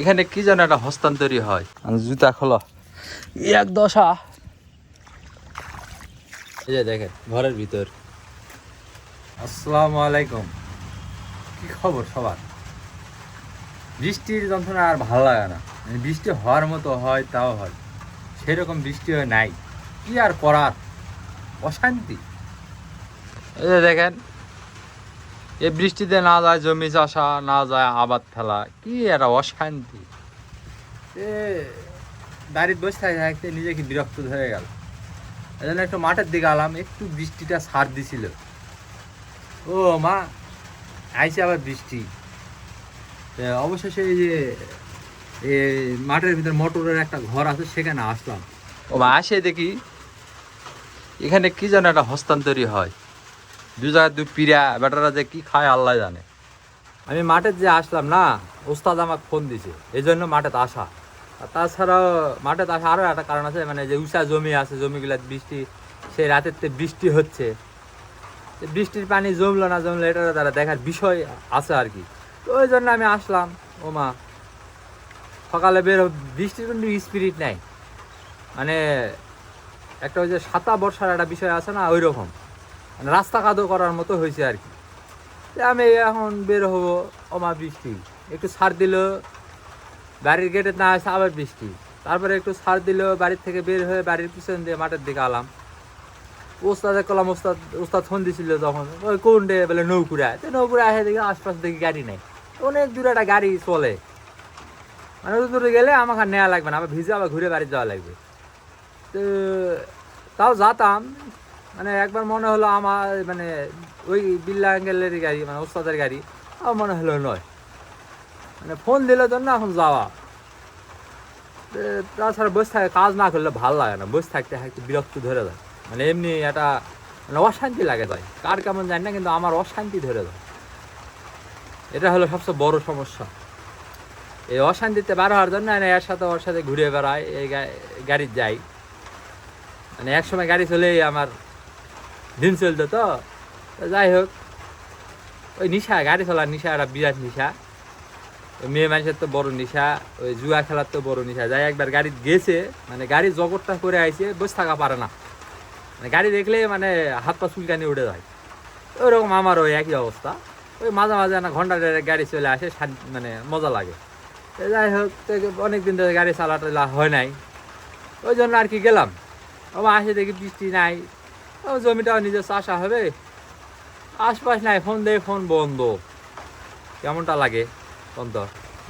এখানে কি যেন একটা হস্তান্তরী হয়। জুতা খোলো। এক দশা। এই যে দেখেন ঘরের ভিতর। আসসালামু আলাইকুম। কি খবর সবার? বৃষ্টির যন্ত্রণা আর ভালো লাগে না। মানে বৃষ্টি হওয়ার মতো হয় তাও হয়। সেরকম বৃষ্টি হয় নাই। কি আর করার? অশান্তি। এই যে দেখেন এই বৃষ্টিতে না যায় জমি চাষা না যায় আবাদ ফেলা কি একটা অশান্তি। এ বাড়িতে বসে থাকতে থাকতে নিজেকে বিরক্ত ধরে গেল। এই জন্য একটু মাঠের দিকে আলাম একটু বৃষ্টিটা সার দিছিল। ও মা আইসে আবার বৃষ্টি। অবশেষে এই যে মাঠের ভিতরে মোটরের একটা ঘর আছে সেখানে আসলাম। ও মা আসে দেখি এখানে কি যেন একটা হস্তান্তরী হয়। দু জায়গায় দু পিড়া, বেটারা যে কি খায় আল্লাহ জানে। আমি মাঠে যে আসলাম না, ওস্তাদ আমাকে ফোন দিছে এই জন্য মাঠে আসা। আর তাছাড়াও মাঠে আসা আরও একটা কারণ আছে মানে যে উষা জমি আছে, জমিগুলো বৃষ্টি, সেই রাতের তে বৃষ্টি হচ্ছে। বৃষ্টির পানি জমলো না জমলো, এটা তারা দেখার বিষয় আছে আর কি। তো ওই জন্য আমি আসলাম, ও মা। সকালে বের বৃষ্টির কিন্তু স্পিরিট নাই। মানে একটা ওই যে সাতা বর্ষার একটা বিষয় আছে না ওই রকম রাস্তা কাদো করার মতো হয়েছে আর কি। আমি এখন বের হব অমা বৃষ্টি। একটু ছাড় দিল, বাড়ির গেটে না আসে আবার বৃষ্টি। তারপরে একটু ছাড় দিল, বাড়ির থেকে বের হয়ে বাড়ির পিছন দিয়ে মাঠের দিকে আলাম। ওস্তাদে কলাম, ওস্তাদ ওস্তাদ ফোন দিছিল তখন, ওই কোন ডে? বলে নৌকুড়ায় তো নৌকুড়া আসে দেখি, আশপাশ দেখি গাড়ি নেই। অনেক দূরে একটা গাড়ি চলে। মানে ওই দূরে গেলে আমাকে নেওয়া লাগবে না, আবার ভিজে আবার ঘুরে বাড়ি যাওয়া লাগবে। তো তাও যেতাম মানে একবার মনে হলো আমার মানে ওই বিল্লা অ্যাঙ্গেলের গাড়ি মানে ওস্তাদের গাড়ি, আমার মনে হলো নয়। মানে ফোন দিলে জন্য এখন যাওয়া। তাছাড়া বসে থাকে, কাজ না করলে ভালো লাগে না। বসে থাকতে থাকতে বিরক্ত ধরে যায়। মানে এমনি একটা মানে অশান্তি লাগে যায় কার কেমন জানি না, কিন্তু আমার অশান্তি ধরে যায়। এটা হলো সবচেয়ে বড় সমস্যা। এই অশান্তিতে বার হওয়ার জন্য এর সাথে ওর সাথে ঘুরে বেড়াই এই গাড়ি যাই। মানে এক সময় গাড়ি চলেই আমার দিন চলতো তো যাই হোক ওই নিশা গাড়ি চলার নিশা একটা বিরাট নিশা ওই মেয়ে মানুষের তো বড় নিশা ওই জুয়া খেলার তো বড় নিশা যাই একবার গাড়ি গেছে মানে গাড়ি জগৎটা করে আইছে বসে থাকা পারে না মানে গাড়ি দেখলে মানে হাত পা চুলকানি উঠে যায় ওইরকম আমার ওই একই অবস্থা ওই মাঝে মাঝে না ঘণ্টা গাড়ি চলে আসে মানে মজা লাগে যাই হোক অনেক দিন ধরে গাড়ি চালা হয় নাই ওই জন্য আর কি গেলাম ও আসে দেখি বৃষ্টি নাই ও জমিটাও নিজের চাষা হবে। আশপাশ নাই, ফোন দিয়ে ফোন বন্ধ। কেমনটা লাগে? বন্ধ।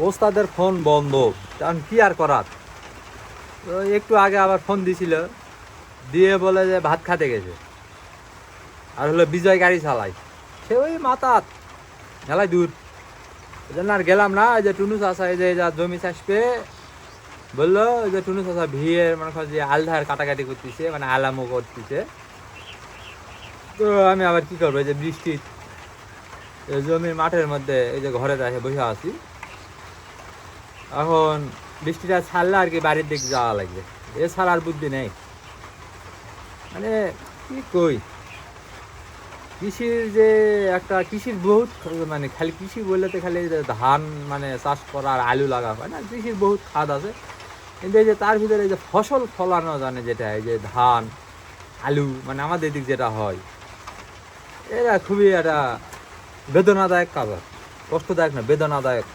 ওস্তাদের ফোন বন্ধ, কারণ কি আর করার? একটু আগে আবার ফোন দিছিল, দিয়ে বলে যে ভাত খাতে গেছে। আর হলো বিজয় গাড়ি চালাই সে ওই মাতাত, মেলায় দূর। জন্য আর গেলাম না ওই যে টুনু চাষা এই যে যা জমি চাষ পেয়ে বলল যে টুনু চাষা ভিড়ে মানে যে আলধার কাটাকাটি করতেছে মানে আলামও করতেছে। তো আমি আবার কি করব, এই যে বৃষ্টি জমির মাঠের মধ্যে এই যে ঘরে এসে বসে আছি। এখন বৃষ্টিটা ছাড়লে আর কি বাড়ির দিকে যাওয়া লাগবে। এছাড়া আর বুদ্ধি নেই। মানে কি কই? কৃষির যে একটা কৃষির বহুত মানে খালি কৃষি বললে তো খালি ধান মানে চাষ করা আর আলু লাগা হয় না, কৃষির বহুত খাদ আছে। কিন্তু এই যে তার ভিতরে এই যে ফসল ফলানো জানে যেটা, এই যে ধান, আলু মানে আমাদের দিক যেটা হয়। এরা খুবই একটা বেদনাদায়ক কাজ। কষ্টদায়ক না, বেদনাদায়ক।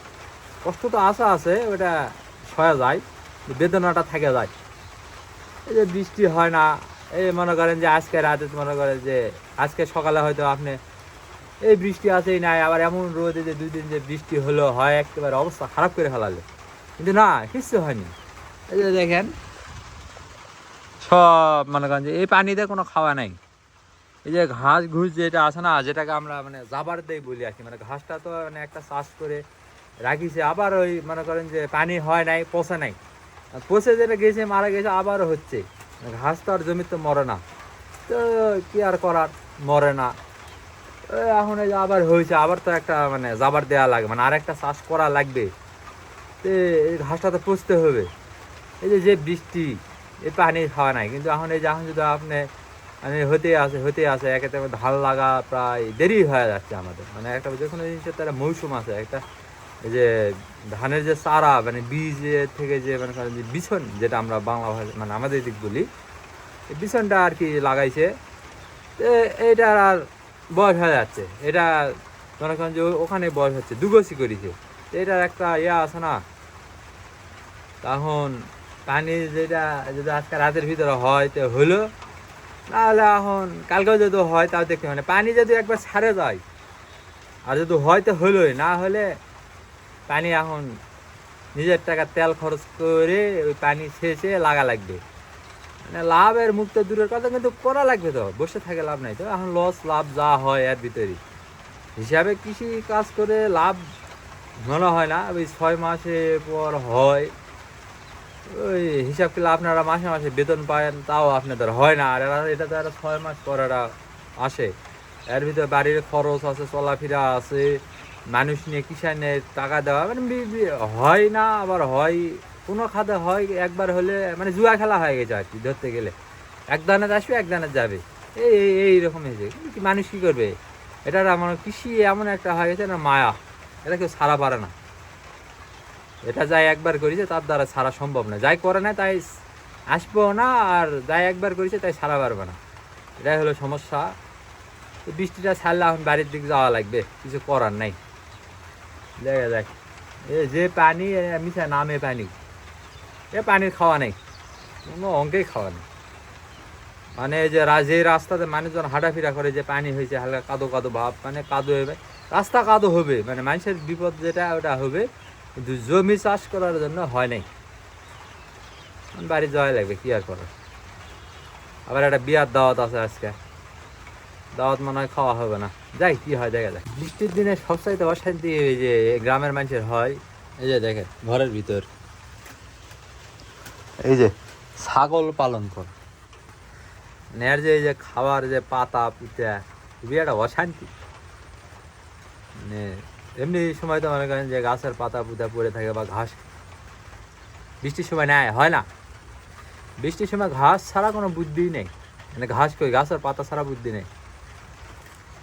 কষ্ট তো আশা আছে, ওটা সয়া যায়, বেদনাটা থেকে যায়। এই যে বৃষ্টি হয় না, এই মনে করেন যে আজকে রাতে মনে করেন যে আজকে সকালে হয়তো আপনি এই বৃষ্টি আছেই নাই, আবার এমন রোদে যে দুই দিন যে বৃষ্টি হলো, হয় একেবারে অবস্থা খারাপ করে ফেলালে। কিন্তু না, কিচ্ছু হয়নি। এই যে দেখেন, সব মনে করেন যে এই পানিতে কোনো খাওয়া নাই। এই যে ঘাস ঘুষ যেটা আছে না, যেটাকে আমরা মানে জাবার দেই বলি আর কি। মানে ঘাসটা তো মানে একটা চাষ করে রাখিছে, আবার ওই মনে করেন যে পানি হয় নাই, পচে নাই। পচে যেটা গেছে, মারা গেছে, আবারও হচ্ছে। মানে ঘাস তো আর জমিতে মরে না। তো কি আর করার, মরে না। এখন এই যে আবার হয়েছে, আবার তো একটা মানে জাবার দেওয়া লাগবে মানে আর একটা চাষ করা লাগবে। তো, এই ঘাসটা তো পুষতে হবে। এই যে যে বৃষ্টি এই পানি খাওয়া নাই। কিন্তু এখন এই যে, এখন যদি আপনি মানে হতে আছে হতে আছে, একেতে ধান লাগা প্রায় দেরি হয়ে যাচ্ছে আমাদের। মানে একটা যে কোনো জিনিসের তারা মৌসুম আছে, একটা যে ধানের যে চারা মানে বীজ থেকে যে মানে যে বিছন, যেটা আমরা বাংলা ভাষা মানে আমাদের দিক বলি বিছনটা আর কি লাগাইছে এইটার আর বয়স হয়ে যাচ্ছে। এটা মনে করেন যে ওখানে বয়স হচ্ছে দুগোসি করেছে। এটার একটা ইয়া আছে না, তখন পানি যেটা যদি আজকে রাতের ভিতরে হয়, তো হলো নাহলে এখন কালকেও যদি হয় তাও দেখতে মানে পানি যদি একবার ছাড়ে যায়, আর যদি হয় তো হলোই, না হলে পানি এখন নিজের টাকা তেল খরচ করে ওই পানি শেষে লাগা লাগবে। মানে লাভের মুক্ত দূরের কথা, কিন্তু করা লাগবে তো, বসে থাকে লাভ নাই তো। এখন লস লাভ যা হয় এর ভিতরে হিসাবে কৃষি কাজ করে লাভ মনে হয় না, ওই ছয় মাসে পর হয়। ওই হিসাব করলে আপনারা মাসে মাসে বেতন পান তাও আপনাদের হয় না। আর এটা তো একটা ছয় মাস পর আসে। এর ভিতরে বাড়ির খরচ আছে, চলাফেরা আছে, মানুষ নিয়ে কিষানের টাকা দেওয়া মানে হয় না, আবার হয়। কোনো খাতে হয়, একবার হলে মানে জুয়া খেলা হয়ে গেছে আর কি, ধরতে গেলে। এক দানাত আসবে, এক দানাত যাবে। এই এই এইরকম হয়েছে। মানুষ কী করবে? এটার আমার কৃষি এমন একটা হয়ে গেছে না, মায়া। এটা কেউ সারা পারে না। এটা যাই একবার করেছে তার দ্বারা ছাড়া সম্ভব না। যাই করে না তাই আসব না, আর যাই একবার করেছে তাই ছাড়া পারবে না। এটাই হলো সমস্যা। বৃষ্টিটা ছাড়লে এখন বাড়ির দিকে যাওয়া লাগবে, কিছু করার নাই। দেখা যাক। এ যে পানি মিশা নামে পানি। এ পানির খাওয়া নেই। কোনো অঙ্কেই খাওয়া নেই। মানে যে যে রাস্তাতে মানুষজন হাঁটাফেরা করে যে পানি হয়েছে, হালকা কাদো কাদো ভাব মানে কাদো হবে রাস্তা কাদো হবে মানে মানুষের বিপদ যেটা, ওটা হবে। কিন্তু জমি চাষ করার জন্য হয় নাই। বাড়ি যাওয়াই লাগবে, কি আর করার? আবার একটা বিয়ার দাওয়াত আছে আজকে। দাওয়াত মনে হয় খাওয়া হবে না। যাই, কি হয়, দেখা যায় বৃষ্টির দিনে সবচাইতে অশান্তি এই যে গ্রামের মানুষের হয়, এই যে দেখেন, ঘরের ভিতর। এই যে ছাগল পালন কর। নেয়ার যে এই যে খাবার যে পাতা পিতা খুবই একটা অশান্তি। মানে এমনি সময় তো মনে করেন যে গাছের পাতা পুতা পড়ে থাকে বা ঘাস বৃষ্টির সময় নেয় হয় না। বৃষ্টির সময় ঘাস ছাড়া কোনো বুদ্ধি নেই। মানে ঘাস কই? গাছের পাতা ছাড়া বুদ্ধি নেই।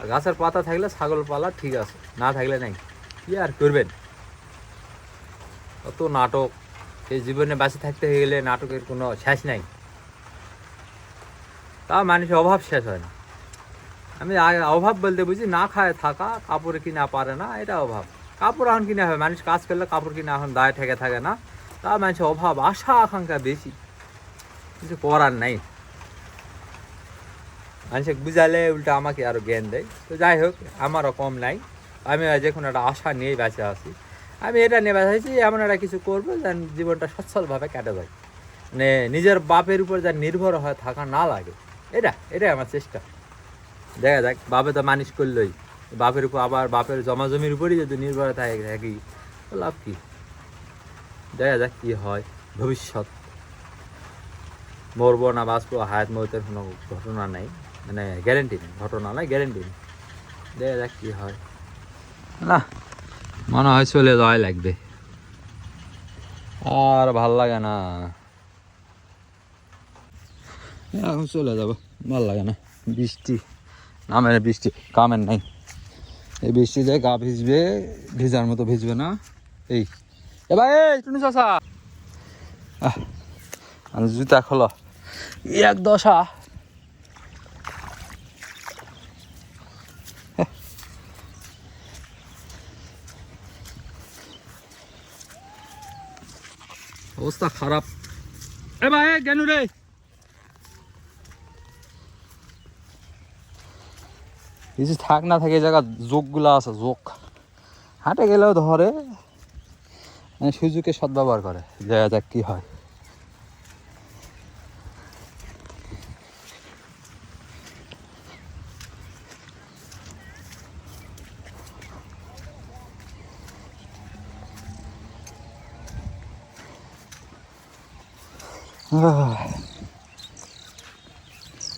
আর গাছের পাতা থাকলে ছাগল পালা ঠিক আছে, না থাকলে নেই। কি আর করবেন? অত নাটক। এই জীবনে বাঁচে থাকতে গেলে নাটকের কোনো শেষ নাই। তা মানুষের অভাব শেষ হয় না। আমি অভাব বলতে বুঝি, না খায় থাকা, কাপড় কিনা পারে না, এটা অভাব। কাপড় এখন কিনা হবে, মানুষ কাজ করলে কাপড় কিনা এখন দায় ঠেকে থাকে না। তা মানুষের অভাব, আশা আকাঙ্ক্ষা বেশি। কিছু করার নাই। মানুষকে বুঝালে উল্টা আমাকে আরও জ্ঞান দেয়। তো যাই হোক, আমারও কম নাই। আমি যে কোনো একটা আশা নিয়েই বেঁচে আছি। আমি এটা নিয়ে বেঁচে আছি, এমন একটা কিছু করব যেন জীবনটা সচ্ছলভাবে কেটে যায়। মানে নিজের বাপের উপর যেন নির্ভর হয়ে থাকা না লাগে। এটা, এটাই আমার চেষ্টা। দেখা যাক, বাপে তো মানুষ করলোই। বাপের উপর আবার বাপের জমা জমির উপরই যদি নির্ভর থাকে, থাকি লাভ কি? দেখা যাক কি হয় ভবিষ্যৎ। মরবো না বাঁচবো, হায়াত মৌতের কোনো ঘটনা নেই। মানে গ্যারেন্টি নেই, ঘটনা নয় গ্যারেন্টি নেই। দেখা যাক কি হয়। না মনে হয় চলে যাওয়াই লাগবে। আর ভালো লাগে না। এখন চলে যাব, ভালো লাগে না। বৃষ্টি। নামের বৃষ্টি, কামের নাই। এই বৃষ্টি বৃষ্টিতে গা ভিজবে, ভিজার মতো ভিজবে না। এই, এ ভাই, এই টুনি চাষা জুতা খোলো। এক দশা। অবস্থা খারাপ। এ ভাই কেন রে। কিছু থাক না থাকে, এই জায়গা যোগগুলো আছে যোগ হাঁটে গেলেও ধরে মানে সুযোগে সদ্ব্যবহার করে, দেখা যাক কি হয়।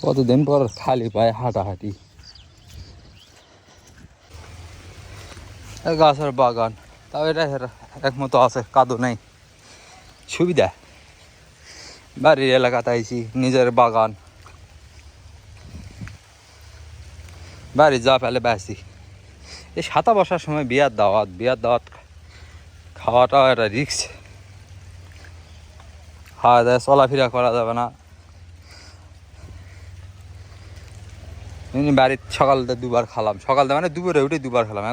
কতদিন পর খালি পায়ে হাঁটাহাঁটি। গাছের বাগান। তাও এটা একমতো আছে, কাদো নেই। সুবিধা। বাড়ির এলাকাতে আইছি, নিজের বাগান। বাড়ি যা পেলে বেশি এই সাতা বসার সময় বিয়ার দাওয়াত বিয়ার দাওয়াত খাওয়াটাও একটা রিক্স খাওয়া দাওয়া চলাফেরা করা যাবে না। এমনি বাড়ির সকালটা দুবার খালাম। সকালটা মানে দুপুরে উঠে দুবার খেলাম।